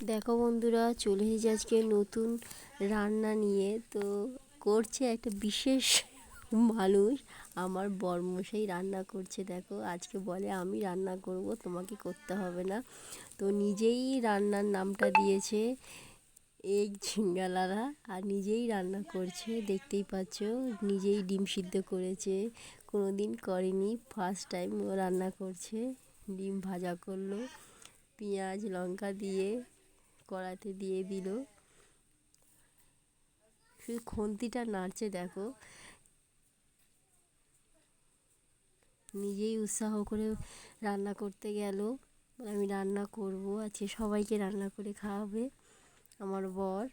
দেখো বন্ধুরা, চলে এসেছি আজকে নতুন রান্না নিয়ে। তো করছে একটা বিশেষ মানুষ, আমার বরমশাই রান্না করছে। দেখো, আজকে বলে আমি রান্না করব, তোমাকে করতে হবে না। তো নিজেই রান্নার নামটা দিয়েছে এগ ঝিঙ্গালারা আর নিজেই রান্না করছে, দেখতেই পাচ্ছ, নিজেই ডিম সিদ্ধ করেছে। কোনো দিন করেনি ফার্স্ট টাইম ও রান্না করছে। ডিম ভাজা করল, পেঁয়াজ, লঙ্কা দিয়ে কড়াতে দিয়ে দিল। শুধু খুন্তিটা নাড়ছে, দেখো। নিজেই উৎসাহ করে রান্না করতে গেল। আমি রান্না করব, আজকে সবাইকে রান্না করে খাওয়াবে আমার বর।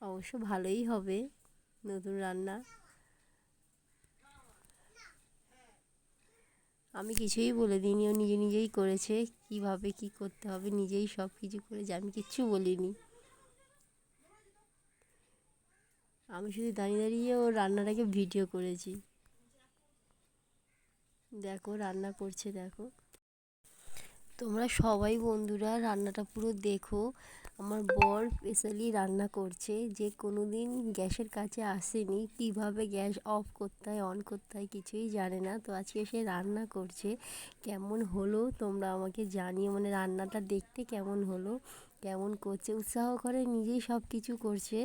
অবশ্য ভালোই হবে নতুন রান্না। আমি কিছুই বলে দিইনি, ও নিজে নিজেই করেছে। কীভাবে কি করতে হবে, নিজেই সব কিছু করেছে, আমি কিচ্ছু বলিনি। আমি শুধু দাঁড়িয়ে দাঁড়িয়ে ও রান্নাটাকে ভিডিও করেছি। দেখো, রান্না করছে, দেখো। তোমরা সবাই বন্ধুরা রান্নাটা পুরো দেখো। আমার বর স্পেশালি রান্না করছে যে কোনো দিন গ্যাসের কাছে আসেনি। কীভাবে গ্যাস অফ করতে হয় অন করতে হয় কিছুই জানে না। তো আজকে সে রান্না করছে। কেমন হলো তোমরা আমাকে জানিও। মানে রান্নাটা দেখতে কেমন হলো, কেমন করছে। উৎসাহ করে নিজেই সব কিছু করছে।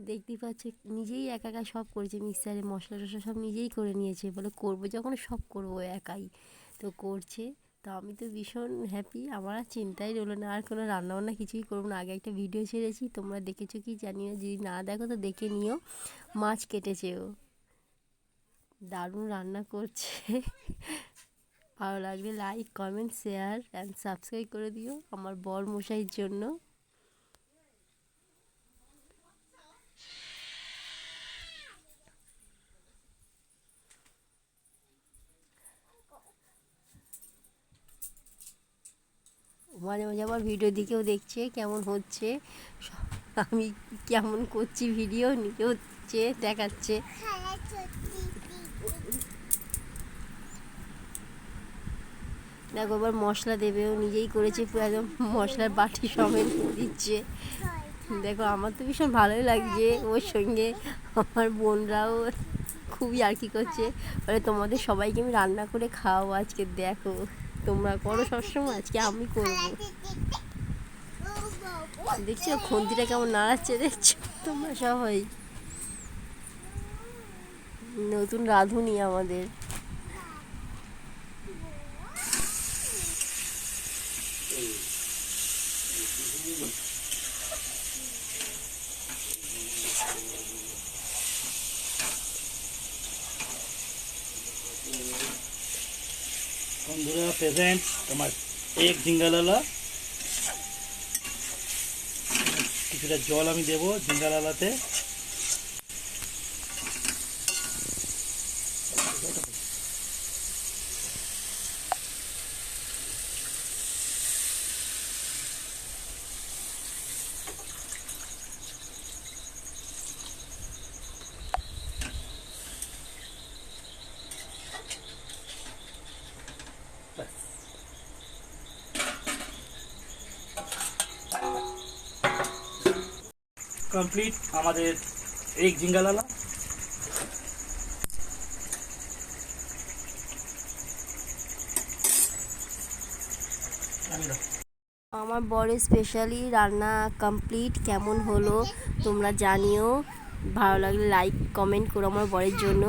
দেখতেই পাচ্ছে, নিজেই একা একা সব করেছে। মিক্সারে মশলা টশলা সব নিজেই করে নিয়েছে। বলে করব যখন সব করব একাই। তো করছে। তো আমি তো ভীষণ হ্যাপি আমার আর চিন্তাই রইল না, আর কোনো রান্নাবান্না কিছুই করব না। আগে একটা ভিডিও ছেড়েছি, তোমরা দেখেছ কি জানি না যদি না দেখো তো দেখে নিও, মাছ কেটেছে ও দারুণ রান্না করছে। ভালো লাগলে like comment share and subscribe করে দিও আমার বর মশাইয়ের জন্য। মাঝে মাঝে আবার ভিডিও দিকেও দেখছে কেমন হচ্ছে। আমি কেমন করছি ভিডিও নিজে হচ্ছে, দেখাচ্ছে। দেখো আবার মশলা দেবে ও নিজেই করেছে, পুরো একদম মশলার বাটি সমেত দিচ্ছে। দেখো, আমার তো ভীষণ ভালোই লাগছে ওর সঙ্গে। আমার বোনরাও খুবই আর কি করছে। বলে তোমাদের সবাইকে আমি রান্না করে খাওয়াবো আজকে, দেখো। তোমরা করো সবসময়, আজকে আমি করব। দেখছ, খুন্তিটা কেমন নাড়াচ্ছে, দেখছ? তোমরা সবাই। নতুন রাঁধুনি আমাদের। বন্ধুরা প্রেজেন্ট তোমার এক ঝিঙ্গালালা কিছুটা জল আমি দেবো ঝিঙ্গালালাতে কমপ্লিট আমাদের এক জিঙ্গালালা। আমার বড় স্পেশালি রান্না কমপ্লিট কেমন হলো তোমরা জানিও। ভালো লাগলে লাইক কমেন্ট করো আমার বরের জন্য।